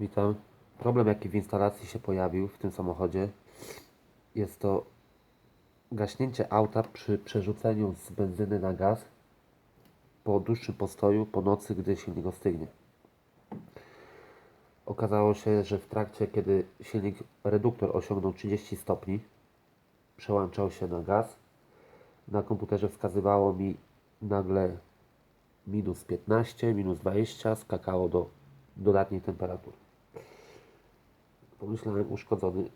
Witam. Problem jaki w instalacji się pojawił w tym samochodzie jest to gaśnięcie auta przy przerzuceniu z benzyny na gaz po dłuższym postoju po nocy, gdy silnik ostygnie. Okazało się, że w trakcie, kiedy silnik reduktor osiągnął 30 stopni, przełączał się na gaz. Na komputerze wskazywało mi nagle minus 15, minus 20, skakało do dodatniej temperatury. Pomyślałem, uszkodzony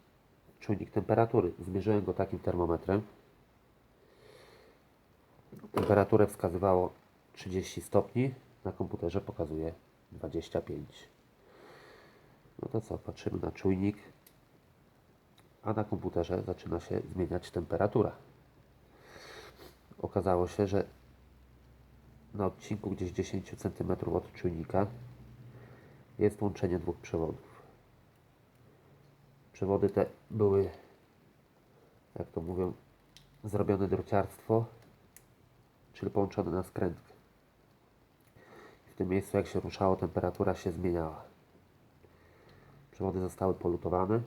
czujnik temperatury. Zmierzyłem go takim termometrem. Temperaturę wskazywało 30 stopni, na komputerze pokazuje 25. No to co, patrzymy na czujnik, a na komputerze zaczyna się zmieniać temperatura. Okazało się, że na odcinku gdzieś 10 cm od czujnika jest łączenie dwóch przewodów. Przewody te były, jak to mówią, zrobione drociarstwo, czyli połączone na skrętkę. W tym miejscu, jak się ruszało, temperatura się zmieniała. Przewody zostały polutowane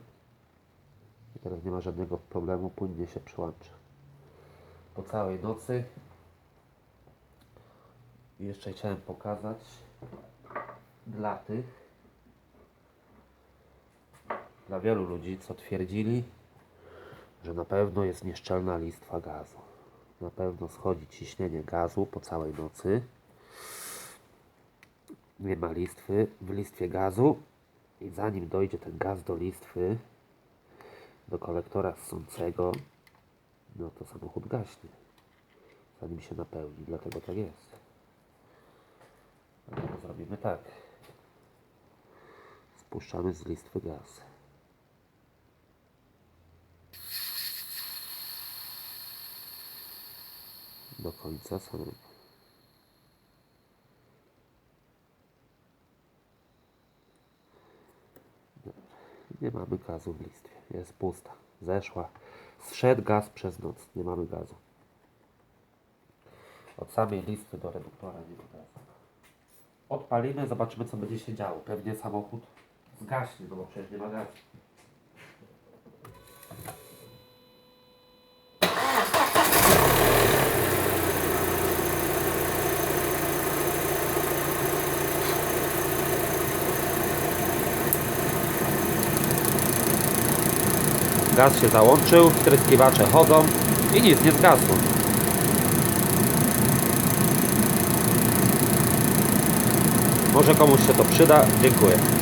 i teraz nie ma żadnego problemu, płynnie się przełącza. Po całej nocy jeszcze chciałem pokazać dla tych, dla wielu ludzi, co twierdzili, że na pewno jest nieszczelna listwa gazu. Na pewno schodzi ciśnienie gazu po całej nocy. Nie ma listwy w listwie gazu i zanim dojdzie ten gaz do listwy, do kolektora ssącego, no to samochód gaśnie. Zanim się napełni, dlatego tak jest. Zrobimy tak. Spuszczamy z listwy gaz. Do końca samego. Nie mamy gazu w listwie. Jest pusta. Zeszła. Zszedł gaz przez noc. Nie mamy gazu. Od samej listwy do reduktora nie ma gazu. Odpalimy, zobaczymy co będzie się działo. Pewnie samochód zgaśnie, bo przecież nie ma gazu. Gaz się załączył, wtryskiwacze chodzą i nic nie zgasło. Może komuś się to przyda. Dziękuję.